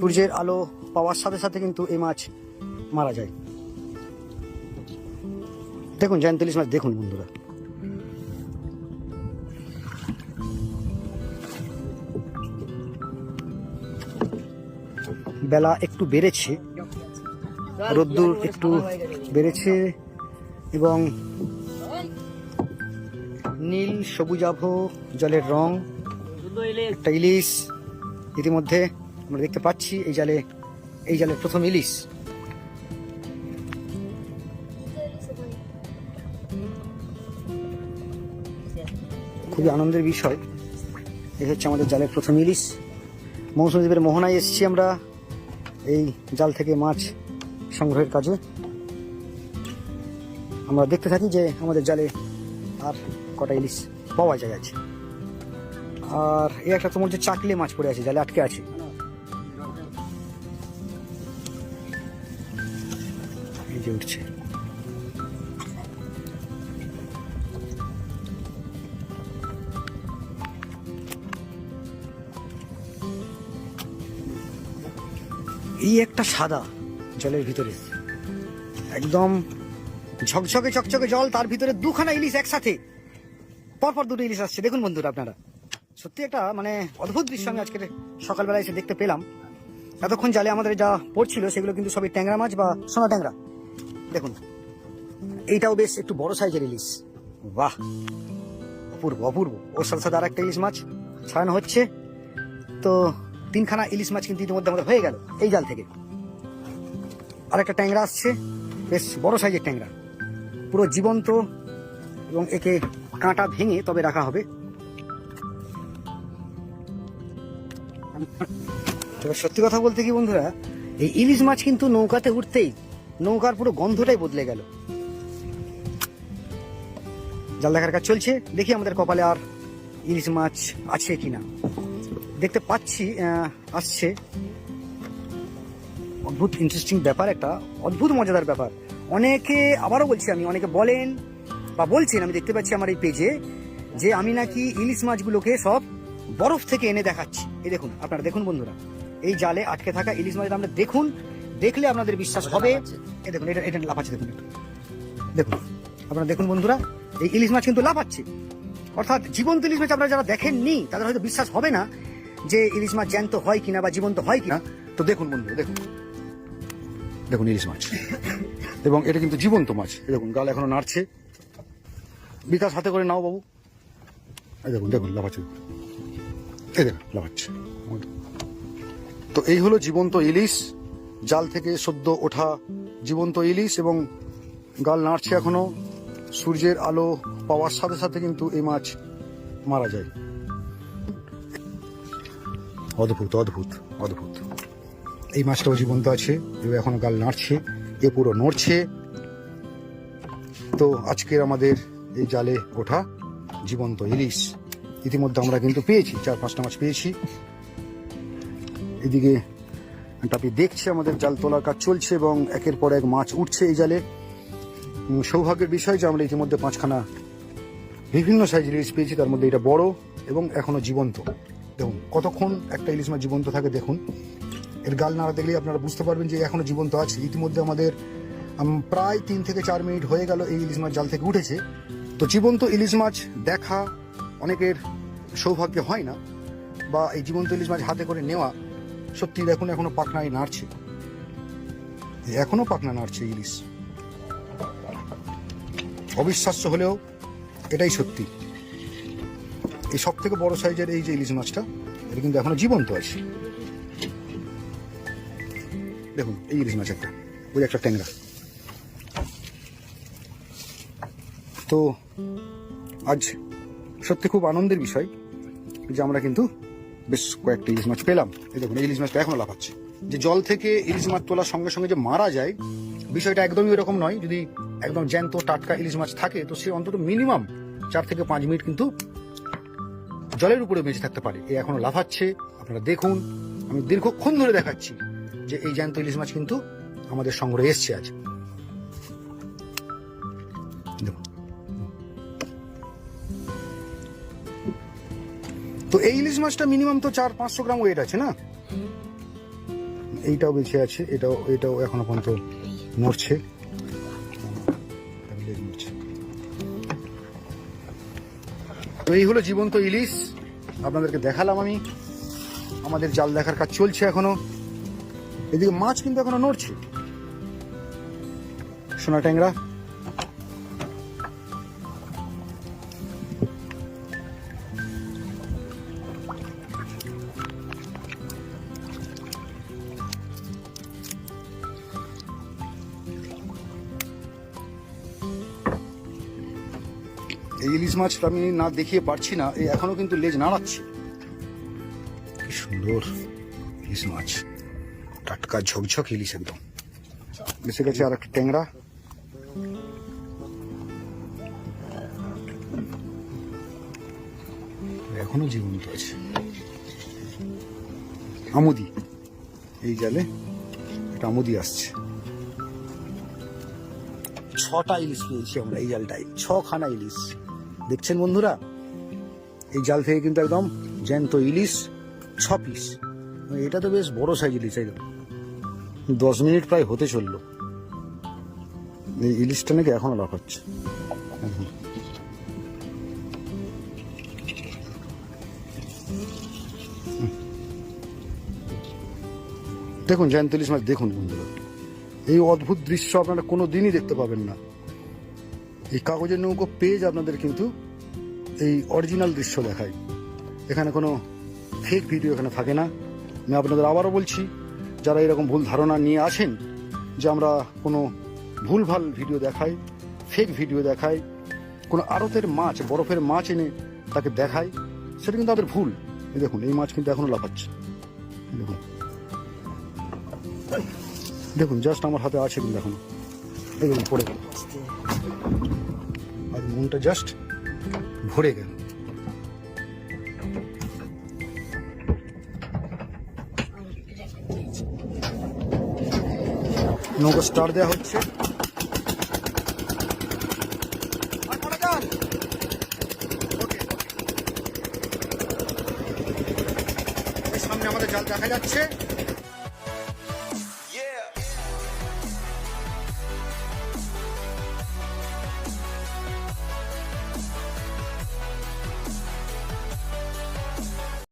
সূর্যের আলো পাওয়ার সাথে সাথে কিন্তু এই মাছ মারা যায়। দেখুন, জ্যান্ত ইলিশ মাছ, দেখুন বন্ধুরা। বেলা একটু বেড়েছে, রোদ্দুর একটু বেড়েছে এবং নীল সবুজাভ জলের রং, একটা ইলিশ ইতিমধ্যে আমরা দেখতে পাচ্ছি, এই জালে, এই জালের প্রথম ইলিশ। খুবই আনন্দের বিষয়। এই হচ্ছে আমাদের জালের প্রথম ইলিশ। মৌসুমী দ্বীপের মোহনায় এসেছি আমরা এই জাল থেকে মাছ সংগ্রহের কাজে। আমরা দেখতে থাকি যে আমাদের জালে আর কটা ইলিশ পাওয়া যায় আছে আর এই একটা তোমার যে চাকলে মাছ পড়ে আছে, জালে আটকে আছে। এই উঠছে। এই একটা সাদা জলের ভিতরে। একদম ঝকঝকে চকচকে জল, তার ভিতরে দুখানা ইলিশ একসাথে। পরপর দুটো ইলিশ আসছে। দেখুন বন্ধুরা আপনারা। সত্যি একটা মানে অদ্ভুত দৃশ্য আমি আজকে সকালবেলা এসে দেখতে পেলাম। এতক্ষণ জালে আমাদের যা পড়ছিল, সেগুলো কিন্তু সবই ট্যাংরা মাছ বা সোনা ট্যাংরা। দেখুন, এইটাও বেশ একটু বড় সাইজের ইলিশ। বাহ, অপূর্ব অপূর্ব। ওর সাথে সাথে আর একটা ইলিশ মাছ ছাড়ানো হচ্ছে। তো তিনখানা ইলিশ মাছ কিন্তু ইতিমধ্যে আমাদের হয়ে গেল এই জাল থেকে। আর একটা ট্যাংরা আসছে, বেশ বড় সাইজের ট্যাংরা। পুরো জীবন্ত এবং একে কাঁটা ভেঙে তবে রাখা হবে। সত্যি কথা বলতে কি বন্ধুরা, এই ইলিশ মাছ কিন্তু নৌকাতে উঠতেই নৌকার পুরো গন্ধটাই বদলে গেল। জাল দেখার কাজ চলছে। দেখি আমাদের কপালে আর ইলিশ মাছ আছে কিনা। দেখতে পাচ্ছি আসছে। অদ্ভুত ইন্টারেস্টিং ব্যাপার একটা, অদ্ভুত মজাদার ব্যাপার। অনেকে আবারও বলছি আমি, অনেকে বলেন বা বলছেন, আমি দেখতে পাচ্ছি আমার এই পেজে যে আমি নাকি ইলিশ মাছগুলোকে সব বরফ থেকে এনে দেখাচ্ছি। এই দেখুন, আপনারা দেখুন বন্ধুরা, এই জালে আটকে থাকা ইলিশ মাছ আমরা দেখুন। দেখলে আপনাদের বিশ্বাস হবে। দেখুন, এটা এটা লাফাচ্ছে, দেখুন। দেখুন, আপনারা দেখুন বন্ধুরা, এই ইলিশ মাছ কিন্তু লাফাচ্ছে। অর্থাৎ জীবন্ত ইলিশ মাছ আপনারা যারা দেখেননি, তাদের হয়তো বিশ্বাস হবে না যে ইলিশ মাছ জ্যান্ত হয় কিনা বা জীবন্ত হয় কিনা। তো দেখুন বন্ধু দেখুন। দেখুন ইলিশ মাছ। এবং এটা কিন্তু জীবন্ত মাছ। দেখুন, গাল এখনও নাড়ছে। বিকাশ হাতে করে নাও বাবু। দেখুন দেখুন, লাফাচ্ছে। এই দেখুন, লাফাচ্ছে। তো এই হলো জীবন্ত ইলিশ। জাল থেকে সদ্য ওঠা জীবন্ত ইলিশ এবং গাল নাড়ছে এখনও। সূর্যের আলো পাওয়ার সাথে সাথে কিন্তু এই মাছ মারা যায়। অদ্ভুত অদ্ভুত অদ্ভুত। এই মাছটাও জীবন্ত আছে এও এখনও গাল নাড়ছে, এ পুরো নড়ছে। তো আজকের আমাদের এই জালে ওঠা জীবন্ত ইলিশ, ইতিমধ্যে আমরা কিন্তু পেয়েছি, চার পাঁচটা মাছ পেয়েছি। এদিকে টাপি দেখছে আমাদের জাল তোলার কাজ চলছে এবং একের পর এক মাছ উঠছে এই জালে। সৌভাগ্যের বিষয় যে আমরা ইতিমধ্যে পাঁচখানা বিভিন্ন সাইজের ইলিশ পেয়েছি, তার মধ্যে এটা বড় এবং এখনও জীবন্ত। দেখুন, কতক্ষণ একটা ইলিশ মাছ জীবন্ত থাকে দেখুন। এর গাল নাড়া দেখলেই আপনারা বুঝতে পারবেন যে এখনও জীবন্ত আছে। ইতিমধ্যে আমাদের প্রায় তিন থেকে চার মিনিট হয়ে গেল এই ইলিশ মাছ জাল থেকে উঠেছে। তো জীবন্ত ইলিশ মাছ দেখা অনেকের সৌভাগ্য হয় না, বা এই জীবন্ত ইলিশ মাছ হাতে করে নেওয়া সত্যি দেখুন, এখনও পাখনায় নাড়ছে। এখনও পাখনা নাড়ছে ইলিশ। অবিশ্বাস্য হলেও এটাই সত্যি। এই সব থেকে বড় সাইজের এই যে ইলিশ মাছটা, এটা কিন্তু এখনও জীবন্ত আছে। দেখুন, এই ইলিশ মাছ একটা, ওই একটা ট্যাংরা। তো, আজ সত্যি খুব আনন্দের বিষয় যে আমরা কিন্তু বেশ কয়েকটা ইলিশ মাছ পেলাম। এই দেখুন ইলিশ মাছটা এখনও লাফাচ্ছে। যে জল থেকে ইলিশ মাছ তোলার সঙ্গে সঙ্গে যে মারা যায়, বিষয়টা একদমই এরকম নয়। যদি একদম জ্যান্ত, টাটকা ইলিশ মাছ থাকে, তো সে অন্তত মিনিমাম চার থেকে পাঁচ মিনিট কিন্তু জলের উপরে বেঁচে থাকতে পারে। এ এখনও লাফাচ্ছে। আপনারা দেখুন, আমি দীর্ঘক্ষণ ধরে দেখাচ্ছি যে এই জ্যান্ত ইলিশ মাছ কিন্তু আমাদের সংগ্রহে এসছে আজ। দেখুন তো এই ইলিশ মাছটা মিনিমাম তো চার, পাঁচশো গ্রাম ওয়েট আছে না? এইটাও বেঁচে আছে, এটাও এটাও এখনও পর্যন্ত নড়ছে তো এই হলো জীবন্ত ইলিশ। আপনাদেরকে দেখালাম আমি। আমাদের জাল দেখার কাজ চলছে এখনও। এদিকে মাছ কিন্তু এখনও নড়ছে। সোনা ট্যাংরা। এই ইলিশ মাছটা আমি না দেখিয়ে পারছি না, এই এখনও কিন্তু লেজ নাড়াচ্ছে। কি সুন্দর ইলিশ মাছ। টাটকা ঝকঝক ইলিশ একদম। এসে গেছে আর একটা ট্যাংরা। এখনও জীবন্ত আছে। আমুদি। এই জালে একটা আমুদি আসছে। ছটা ইলিশ পেয়েছি আমরা এই জালটায়। ছখানা ইলিশ। দেখছেন বন্ধুরা? এই জাল থেকে কিন্তু একদম জ্যান্ত ইলিশ ছ পিস এটা তো বেশ বড় সাইজ ইলিশ একদম দশ মিনিট প্রায় হতে চলল। এই ইলিশটা নাকি এখনও একদম। হুম। দেখুন, জ্যান্ত ইলিশ মাছ দেখুন বন্ধুরা। এই অদ্ভুত দৃশ্য আপনারা কোনো দিনই দেখতে পাবেন না। এই কাগজের নৌকো পেজ আপনাদের কিন্তু এই অরিজিনাল দৃশ্য দেখায়। এখানে কোনো ফেক ভিডিও এখানে থাকে না। আমি আপনাদের আবারও বলছি, যারা এরকম ভুল ধারণা নিয়ে আসেন যে আমরা কোনো ভুলভাল ভিডিও দেখাই ফেক ভিডিও দেখাই, কোনো আড়তের মাছ, বরফের মাছ এনে তাকে দেখায় সেটা কিন্তু তাদের ভুল। এই দেখুন, এই মাছ কিন্তু এখনও লাফাচ্ছে। দেখুন। দেখুন জাস্ট আমার হাতে আছে কিন্তু এখনও। এই দেখুন, পড়ে গেল। আর মনটা জাস্ট ভরে গেল। নৌকো স্টার দেওয়া হচ্ছে। সামনে আমাদের জাল দেখা যাচ্ছে।